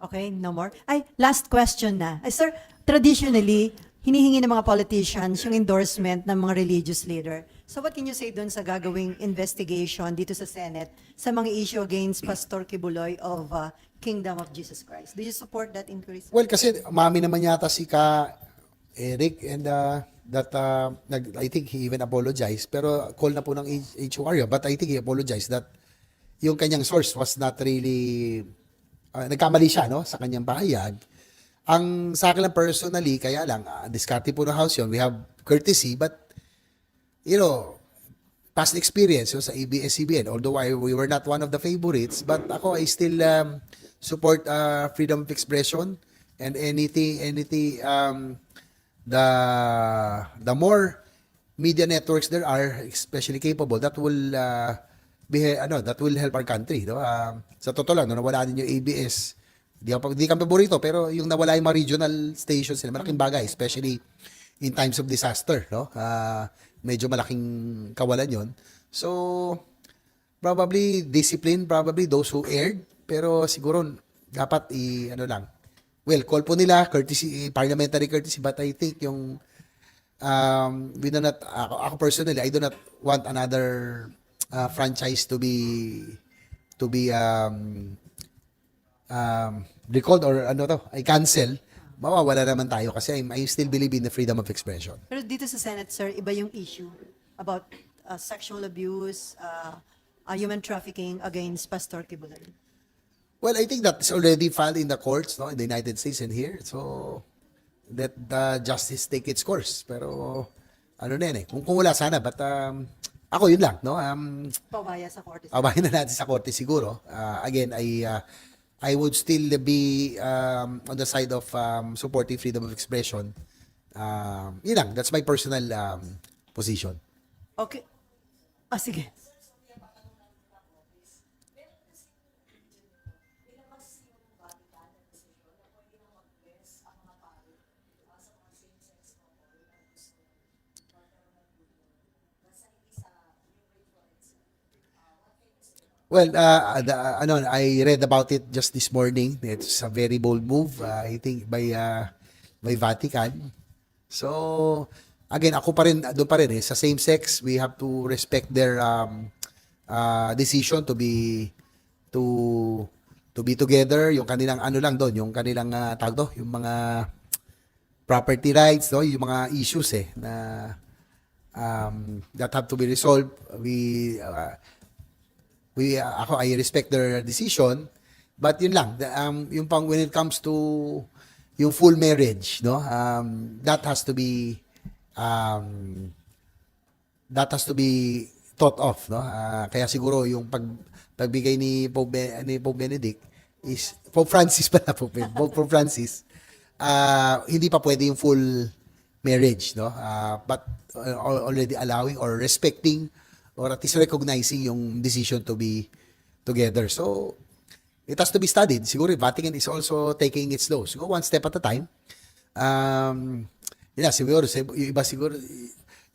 Okay, no more. Ay, last question na. Ay, sir, traditionally, hinihingi ng mga politicians yung endorsement ng mga religious leader. So what can you say dun sa gagawing investigation dito sa Senate sa mga issue against Pastor Kibuloy of uh, Kingdom of Jesus Christ? Do you support that increase? Well, kasi mami naman yata si Ka Eric and uh, that uh, I think he even apologized pero call na po ng HOR but I think he apologized that yung kanyang source was not really uh, nagkamali siya no sa kanyang pahayag. Ang sa akin lang personally kaya lang uh, diskarte po ng house yun. We have courtesy but you know past experience yun sa ABS-CBN although I, we were not one of the favorites but ako I still um, support uh, freedom of expression and anything anything um, the the more media networks there are especially capable that will uh, ano that will help our country no Um, sa totoo lang no nawala din yung ABS di ako di kami paborito pero yung nawala yung mga regional stations nila malaking bagay especially in times of disaster no? Ah, medyo malaking kawalan yon so probably discipline probably those who erred pero siguro dapat i ano lang well call po nila courtesy parliamentary courtesy but I think yung um, we do not ako, ako personally I do not want another uh, franchise to be to be um, um, recalled or ano to I cancel mawawala naman tayo kasi I, I still believe in the freedom of expression Pero dito sa Senate, sir, iba yung issue about uh, sexual abuse, uh, uh, human trafficking against Pastor Kibuloy. Well, I think that is already filed in the courts, no, in the United States and here. So, let the justice take its course. Pero, ano na yan eh, kung, kung wala sana, but um, ako yun lang, no? Um, Pawaya sa korte. abahin na natin sa korte siguro. Uh, again, I uh, I would still be um, on the side of um, supporting freedom of expression. Um, yun lang, that's my personal um, position. Okay. Ah, sige. Well, uh, the, ano, I read about it just this morning. It's a very bold move, uh, I think, by, uh, by Vatican. So, again, ako pa rin, doon pa rin eh, sa same sex, we have to respect their um, uh, decision to be, to, to be together, yung kanilang ano lang doon, yung kanilang, uh, tawag to, yung mga property rights, no, yung mga issues eh, na um, that have to be resolved. We, uh, we uh, ako I respect their decision but yun lang the, um yung pang when it comes to yung full marriage no um that has to be um that has to be thought of no Ah, kaya siguro yung pag pagbigay ni Pope ni Pope Benedict is Pope Francis pala Pope, Pope, Francis ah hindi pa pwede yung full marriage no Ah, but uh, al- already allowing or respecting or at least recognizing yung decision to be together. So, it has to be studied. Siguro, Vatican is also taking it slow. Siguro, one step at a time. Um, na, siguro, yung iba siguro,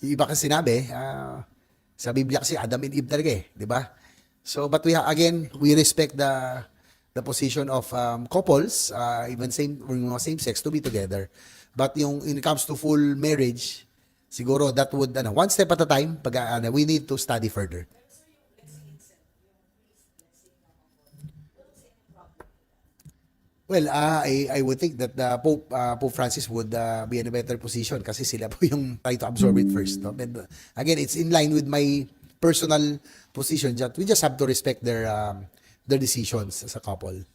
yung iba kasi sinabi, ah, sa Biblia kasi Adam and Eve talaga eh, di ba? So, but we again, we respect the the position of um, couples, uh, even same or same sex to be together. But yung when it comes to full marriage, siguro that would ano, one step at a time, pag uh, ano, we need to study further. Well, uh, I, I would think that the Pope, uh, Pope Francis would uh, be in a better position kasi sila po yung try to absorb it first. No? And, uh, again, it's in line with my personal position that we just have to respect their um, their decisions as a couple.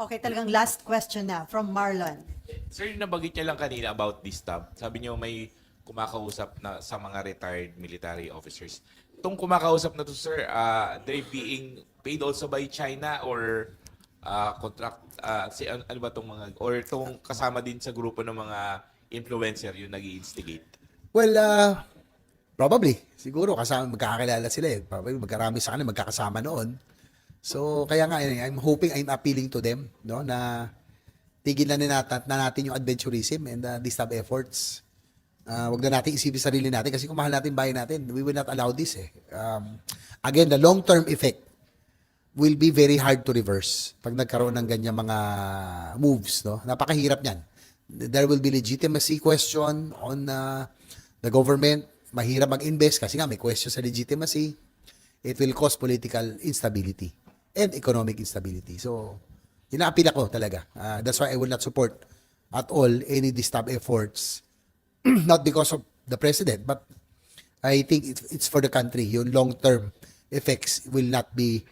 Okay, talagang last question na from Marlon. Sir, nabagit niya lang kanina about this tab. Sabi niyo may kumakausap na sa mga retired military officers. Itong kumakausap na to, sir, uh, they being paid also by China or uh, contract, uh, si, ano, ano ba itong mga, or itong kasama din sa grupo ng mga influencer yung nag instigate Well, uh, probably. Siguro kasama magkakakilala sila eh. Probably magkarami sa kanila magkakasama noon. So, kaya nga eh, I'm hoping I'm appealing to them, no, na tigilan na natin, na natin yung adventurism and uh, these type efforts. Uh, wag na natin isipin sarili natin kasi kung mahal natin bayan natin, we will not allow this eh. Um, again, the long-term effect will be very hard to reverse pag nagkaroon ng ganyan mga moves, no? Napakahirap niyan. There will be legitimacy question on uh, the government. Mahirap mag-invest kasi nga may question sa legitimacy. It will cause political instability and economic instability. So, inaapil ako talaga. Uh, that's why I will not support at all any distab efforts not because of the president, but I think it's, for the country. Yung long-term effects will not be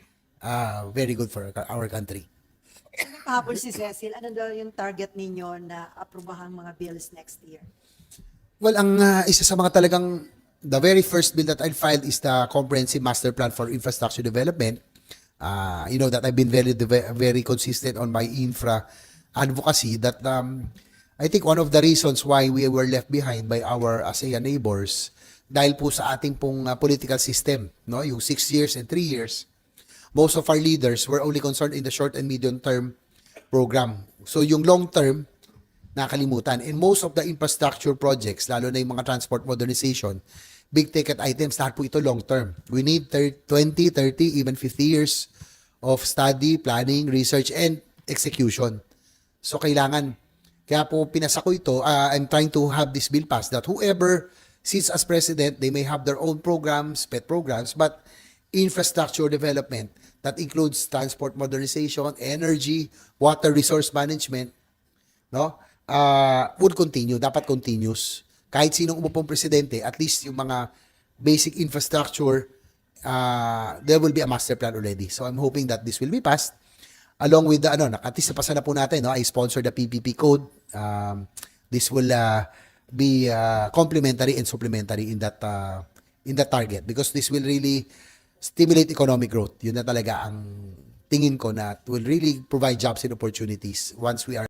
uh, very good for our country. Kahapon si Cecil, ano daw yung target ninyo na aprubahan mga bills next year? Well, ang uh, isa sa mga talagang the very first bill that I filed is the Comprehensive Master Plan for Infrastructure Development. Uh, you know that I've been very very consistent on my infra advocacy that um, I think one of the reasons why we were left behind by our ASEAN neighbors dahil po sa ating pong uh, political system, no, yung six years and three years, most of our leaders were only concerned in the short and medium term program. So yung long term, nakalimutan. And most of the infrastructure projects, lalo na yung mga transport modernization, big ticket items, lahat po ito long term. We need thir- 20, 30, even 50 years of study, planning, research, and execution. So kailangan, kaya po pinasa ko ito, uh, I'm trying to have this bill passed that whoever sits as president, they may have their own programs, pet programs, but infrastructure development that includes transport modernization, energy, water resource management, no? Uh, would continue, dapat continuous. Kahit sinong umupong presidente, at least yung mga basic infrastructure, uh, there will be a master plan already. So I'm hoping that this will be passed along with the ano, at least napasa na po natin, no? I sponsor the PPP code. Um, this will uh, be uh, complementary and supplementary in that uh, in that target because this will really stimulate economic growth. Yun na talaga ang tingin ko na will really provide jobs and opportunities once we are